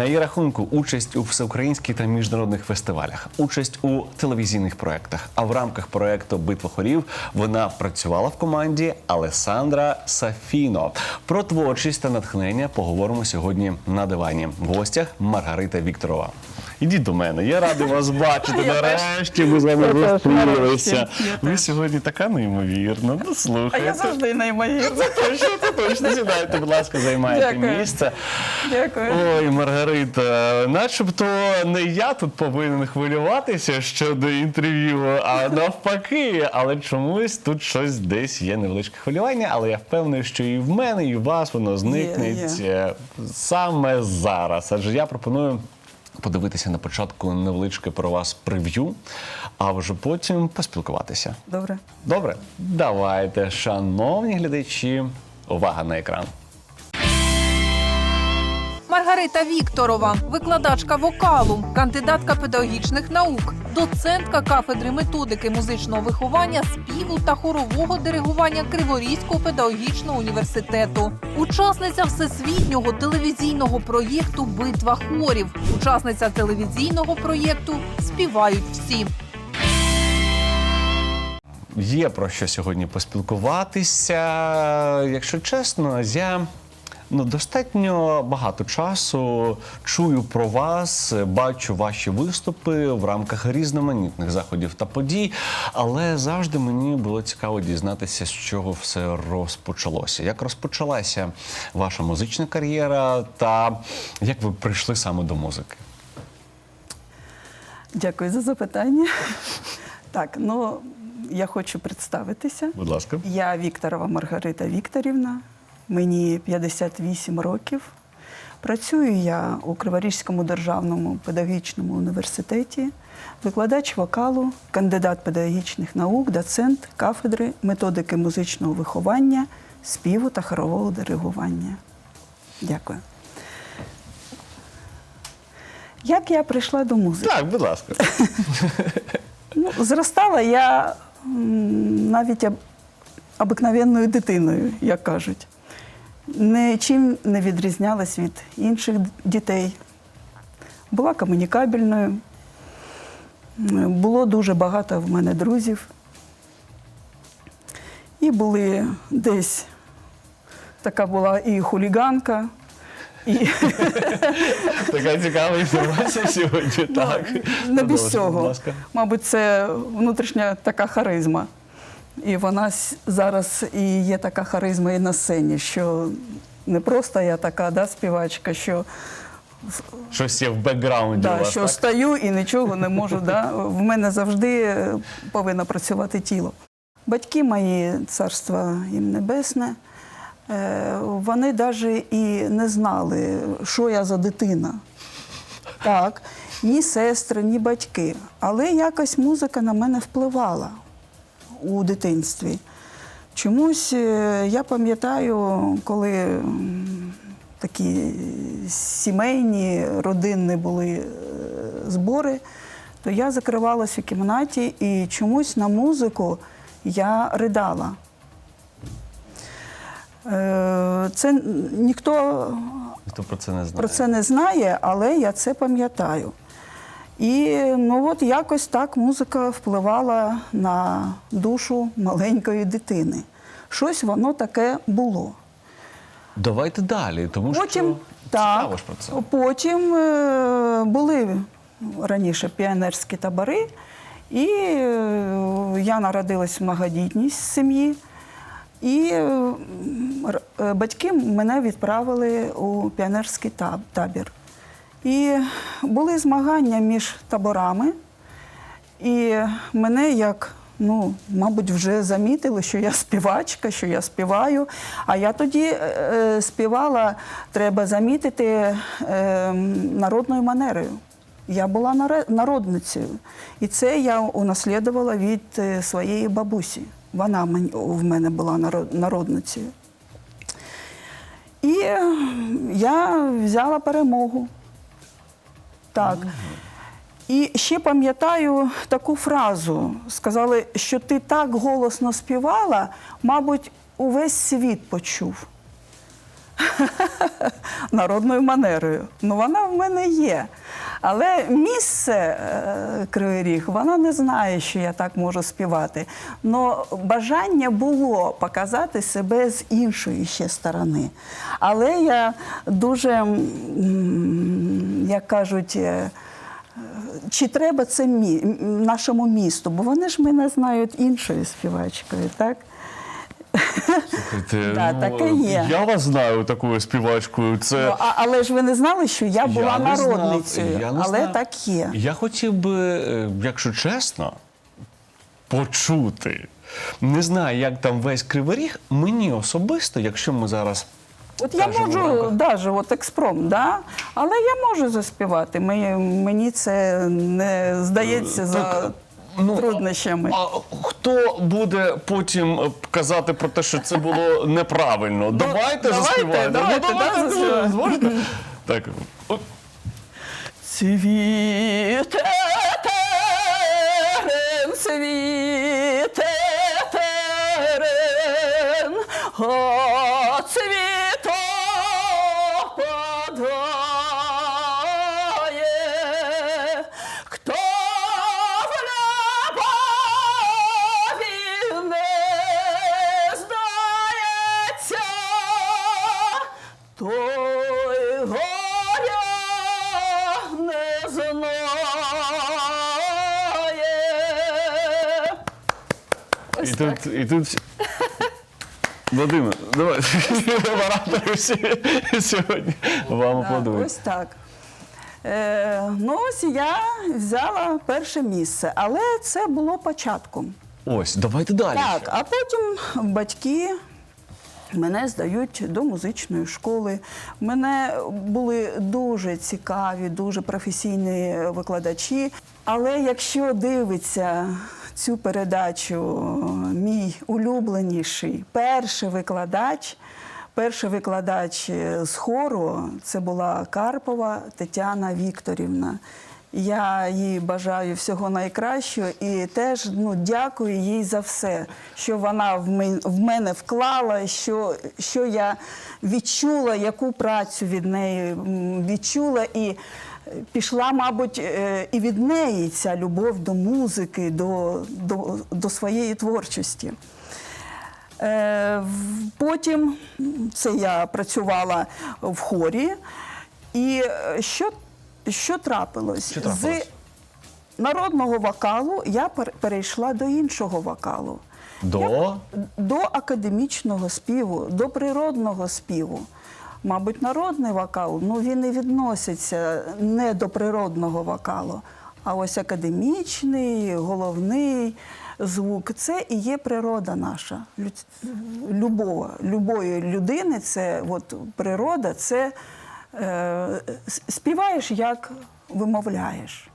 На її рахунку участь у всеукраїнських та міжнародних фестивалях, участь у телевізійних проєктах. А в рамках проєкту Битва хорів вона працювала в команді Алесандра Сафіно. Про творчість та натхнення поговоримо сьогодні на дивані. В гостях Маргарита Вікторова. Ідіть до мене, я радий вас бачити. Нарешті ми з вами Я теж, зустрілися. нарешті. Я Ви сьогодні така неймовірна. Ну А я завжди неймовірна. Точно, точно сідайте, будь ласка, займайте Дякую. місце. Дякую. Ой, Маргарита, начебто не я тут повинен хвилюватися щодо інтерв'ю, а навпаки. Але чомусь тут щось десь є невеличке хвилювання, але я впевнений, що і в мене, і у вас воно зникне Є, е, саме зараз. Адже я пропоную. Подивитися на початку невеличке про вас прев'ю, а вже потім поспілкуватися. Добре. Добре, давайте, шановні глядачі, увага на екран. Маргарита Вікторова, викладачка вокалу, кандидатка педагогічних наук, доцентка кафедри методики музичного виховання, співу та хорового диригування Криворізького педагогічного університету, учасниця всесвітнього телевізійного проєкту Битва хорів, учасниця телевізійного проєкту Співають всі. Є про що сьогодні поспілкуватися. Якщо чесно, я ну, достатньо багато часу чую про вас, бачу ваші виступи в рамках різноманітних заходів та подій, але завжди мені було цікаво дізнатися, з чого все розпочалося. Як розпочалася ваша музична кар'єра, та як ви прийшли саме до музики? Дякую за запитання. Так, ну я хочу представитися. Будь ласка. Я Вікторова Маргарита Вікторівна. Мені 58 років. Працюю я у Криворізькому державному педагогічному університеті, викладач вокалу, кандидат педагогічних наук, доцент кафедри методики музичного виховання, співу та хорового диригування. Дякую. Як я прийшла до музики? Так, будь ласка. Ну, зростала я навіть обикновенною дитиною, як кажуть. Нічим не відрізнялась від інших дітей. Була комунікабельною. Було дуже багато в мене друзів. І були десь така була і хуліганка, і Така цікава інформація сьогодні. Так. Ну, не без цього. Мабуть, це внутрішня така харизма. І вона зараз і є така харизма і на сцені, що не просто я така да, співачка, що, Щось є в бекграунді у вас, що так? стою і нічого не можу. Да. В мене завжди повинно працювати тіло. Батьки мої, царство їм небесне, е, вони навіть і не знали, що я за дитина. Так, ні сестри, ні батьки. Але якось музика на мене впливала у дитинстві. Чомусь е, я пам'ятаю, коли такі сімейні, родинні були е, збори, то я закривалась у кімнаті і чомусь на музику я ридала. Е, Це ніхто Ніхто про це не знає. про це не знає, але я це пам'ятаю. І ну от якось так музика впливала на душу маленької дитини. Щось воно таке було. Давайте далі, тому Потім, що так, цікаво ж про це. потім е, були раніше піонерські табори, і е, я народилась в многодітній сім'ї. І е, батьки мене відправили у піонерський таб- табір. І були змагання між таборами, і мене як, ну, мабуть, вже замітили, що я співачка, що я співаю. А я тоді е, е, співала, треба замітити, е, народною манерою. Я була народницею. І це я унаслідувала від е, своєї бабусі. Вона в мене була народницею. І я взяла перемогу. Так. І ще пам'ятаю таку фразу. Сказали, що ти так голосно співала, мабуть, увесь світ почув. народною манерою. Ну, вона в мене є. Але місце е, Кривий Ріг, вона не знає, що я так можу співати. Но бажання було показати себе з іншої ще сторони. Але я дуже, м, як кажуть, е, чи треба це мі- нашому місту? Бо вони ж мене знають іншою співачкою, так? Слухайте, Да, ну, таке є. Я вас знаю такою співачкою. Це Ну, а, але ж ви не знали, що я була знав, народницею, я не але знав. так є. Я хотів би, е, якщо чесно, почути. Не знаю, як там весь кривий ріг. Мені особисто, якщо ми зараз. От я можу, навіть от експромт, да? але я можу заспівати. Мені, мені це не здається за Так, ну, труднощами. А хто буде потім е, казати про те, що це було неправильно? давайте Ну, давайте, заспіваємо. давайте, ну, давайте, да, зможете? Так. о, Цвіте терен, цвіте терен, подає, хто в любові не здається, той горя не знає. І тут, і тут. Вадиме, давай оператори всі сьогодні вам аплодують. ось так. Е, ну, ось я взяла перше місце, але це було початком. Ось, давайте далі. Так, а потім батьки мене здають до музичної школи. Мене були дуже цікаві, дуже професійні викладачі. Але якщо дивиться цю передачу, мій улюбленіший перший викладач. Перший викладач з хору це була Карпова Тетяна Вікторівна. Я їй бажаю всього найкращого і теж ну, дякую їй за все, що вона в мене вклала, що, що я відчула, яку працю від неї відчула. І е, пішла, мабуть, е, і від неї ця любов до музики, до, до, до своєї творчості. Е, Потім це я працювала в хорі. І е, що, що трапилось? Що трапилось? З народного вокалу я перейшла до іншого вокалу. До До академічного співу, до природного співу. Мабуть, народний вокал, ну він і відноситься не до природного вокалу, а ось академічний, головний звук це і є природа наша. Любого, любої людини це от, природа, це е, співаєш, як вимовляєш.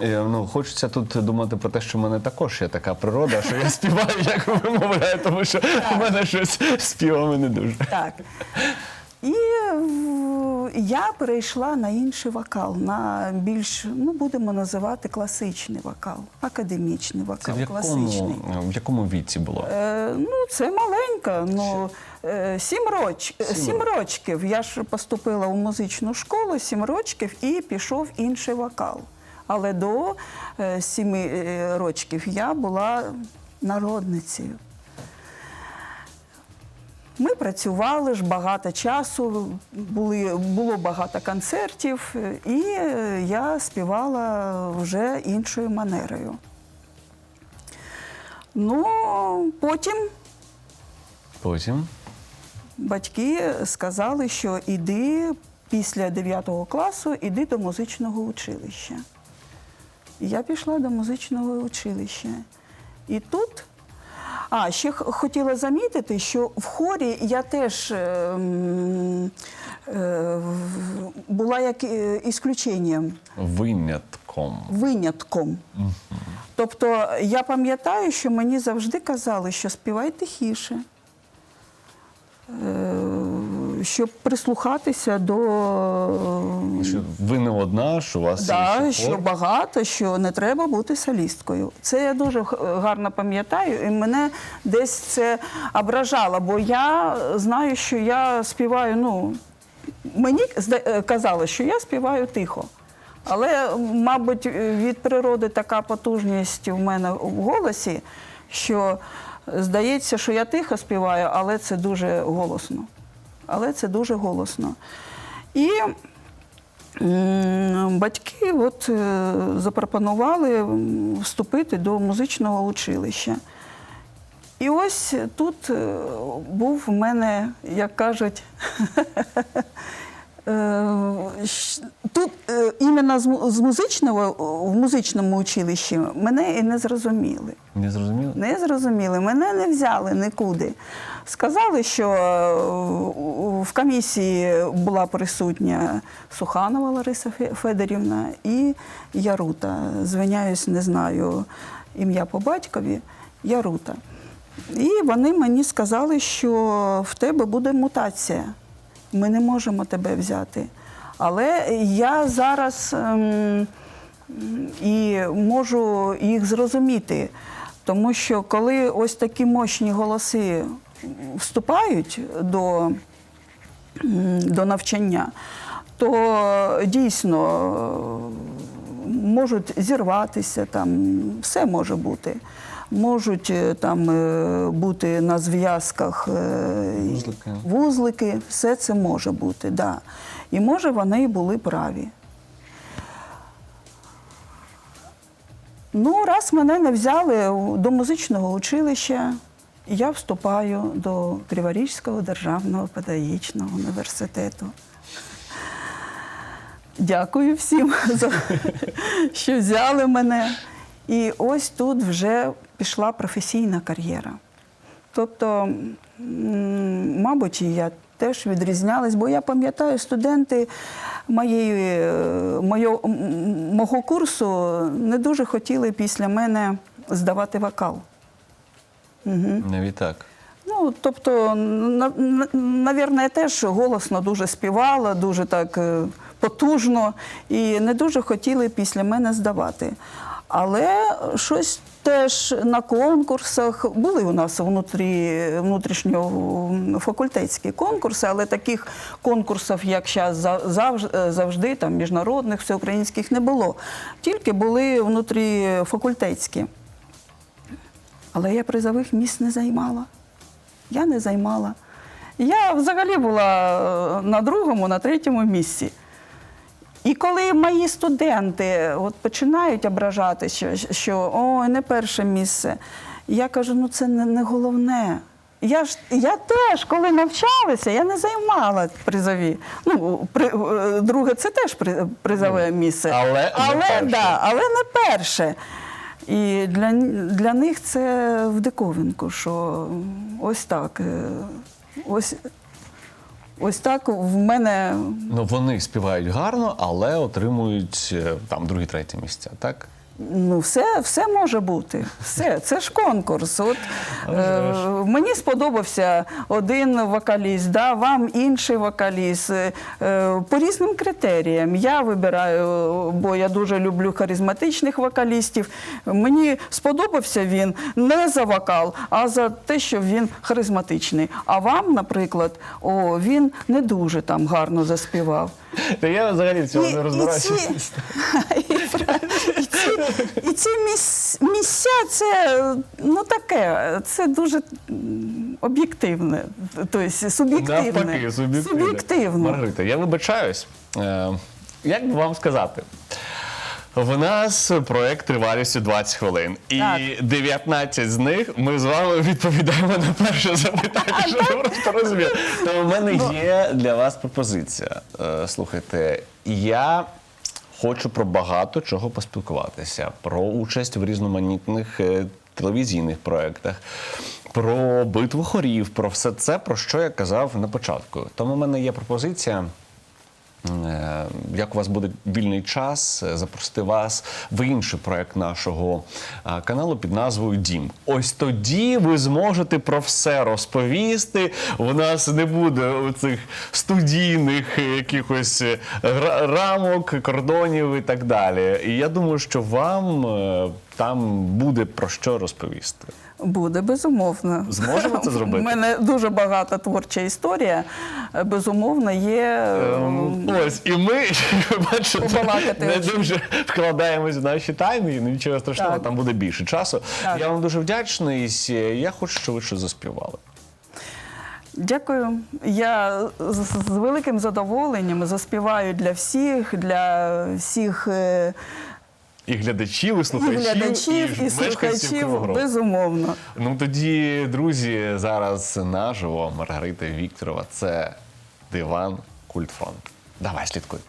Е, Ну, хочеться тут думати про те, що в мене також є така природа, що я співаю, як вимовляю, тому що в мене щось співами не дуже. Так. І я перейшла на інший вокал, на більш, ну будемо називати класичний вокал, академічний Це вокал, в якому, класичний. в якому віці було? Е, ну, це маленька, ну е, сім, роч, сім рочків. Я ж поступила у музичну школу, сім рочків і пішов інший вокал. Але до е, сіми е, рочків я була народницею. Ми працювали ж багато часу, були, було багато концертів, е, і я співала вже іншою манерою. Ну, потім Потім. батьки сказали, що іди після 9 класу, іди до музичного училища. Я пішла до музичного училища. І тут. А, ще хотіла замітити, що в хорі я теж е, е, була як е, ісключенням, Винятком. винятком. Тобто я пам'ятаю, що мені завжди казали, що співай тихіше. Е, щоб прислухатися до Що ви не одна, що у вас Да, є ще що хор? багато, що не треба бути солісткою. Це я дуже гарно пам'ятаю, і мене десь це ображало, бо я знаю, що я співаю. Ну мені е, казали, що я співаю тихо. Але, мабуть, від природи така потужність у мене в голосі, що здається, що я тихо співаю, але це дуже голосно. Але це дуже голосно. І Батьки от, е, запропонували вступити до музичного училища. І ось тут е, був в мене, як кажуть, е, тут е, іменно з з музичного в музичному училищі мене і не зрозуміли. Не зрозуміло? Не зрозуміли, мене не взяли нікуди. Сказали, що е, в комісії була присутня Суханова Лариса Федорівна і Ярута. Звиняюсь, не знаю ім'я по батькові Ярута. І вони мені сказали, що в тебе буде мутація. Ми не можемо тебе взяти. Але я зараз ем, і можу їх зрозуміти, тому що коли ось такі мощні голоси вступають до, до навчання, то дійсно е, можуть зірватися, там все може бути. Можуть е, там е, бути на зв'язках е, Вузлики. вузлики, все це може бути, да. І може вони були праві. Ну, раз мене не взяли до музичного училища, я вступаю до Криворізького державного педагогічного університету. Дякую всім, за, що взяли мене. І ось тут вже пішла професійна кар'єра. Тобто, мабуть, я теж відрізнялась, бо я пам'ятаю, студенти моєї, е, моєго, м, мого курсу не дуже хотіли після мене здавати вокал. Навіть так. Ну, тобто, на, на, навірно, я теж голосно дуже співала, дуже так е, потужно, і не дуже хотіли після мене здавати. Але щось теж на конкурсах були у нас внутрі, внутрішньофакультетські конкурси, але таких конкурсів, як зараз завжди, завжди там, міжнародних, всеукраїнських не було. Тільки були внутріфакультетські. Але я призових місць не займала. Я не займала. Я взагалі була е, на другому, на третьому місці. І коли мої студенти от починають ображати, що, що ой, не перше місце, я кажу, ну це не, не головне. Я ж я теж, коли навчалася, я не займала призові. Ну, при, е, друге, це теж призове місце. Але не але, перше. да, але не перше. І для, для них це в диковинку, що ось так. е, Ось, ось так в мене Ну вони співають гарно, але отримують е, там другі, треті місця, так? Ну, все, все може бути. Все, це ж конкурс. От, е, мені сподобався один вокаліст, да, вам інший вокаліст. Е, по різним критеріям. Я вибираю, бо я дуже люблю харизматичних вокалістів. Мені сподобався він не за вокал, а за те, що він харизматичний. А вам, наприклад, о, він не дуже там гарно заспівав. Та я взагалі в цьому не розбираюся. І ці- І ці міс- місця це ну таке, це дуже об'єктивне, тобто суб'єктивне. Навпаки, суб'єктивне. Суб'єктивно. Маргарита, я вибачаюсь. Е, як би вам сказати? В нас проект тривалістю 20 хвилин, і Так. 19 з них ми з вами відповідаємо на перше запитання, що ви просто розумієте. То в мене Ну. є для вас пропозиція. Е, Слухайте, я хочу про багато чого поспілкуватися, про участь в різноманітних е, телевізійних проєктах, про битву хорів, про все це, про що я казав на початку. Тому в мене є пропозиція. Е, як у вас буде вільний час, е, запросити вас в інший проект нашого е, каналу під назвою Дім. Ось тоді ви зможете про все розповісти. У нас не буде цих студійних якихось рамок, кордонів і так далі. І я думаю, що вам там буде про що розповісти. Буде безумовно. Зможемо це зробити? У мене дуже багата творча історія. Безумовно, є. Ем, Ось і ми бачите, не дуже вкладаємось в наші тайни. і Нічого страшного, Так. там буде більше часу. Так. Я вам дуже вдячний. Я хочу, щоб ви щось заспівали. Дякую. Я з, з великим задоволенням заспіваю для всіх, для всіх е, І глядачів, і і слухачів, глядачів, і, і слухачів. Безумовно. Ну тоді, друзі, зараз наживо Маргарита Вікторова. Це диван Культфон. Давай слідкуй.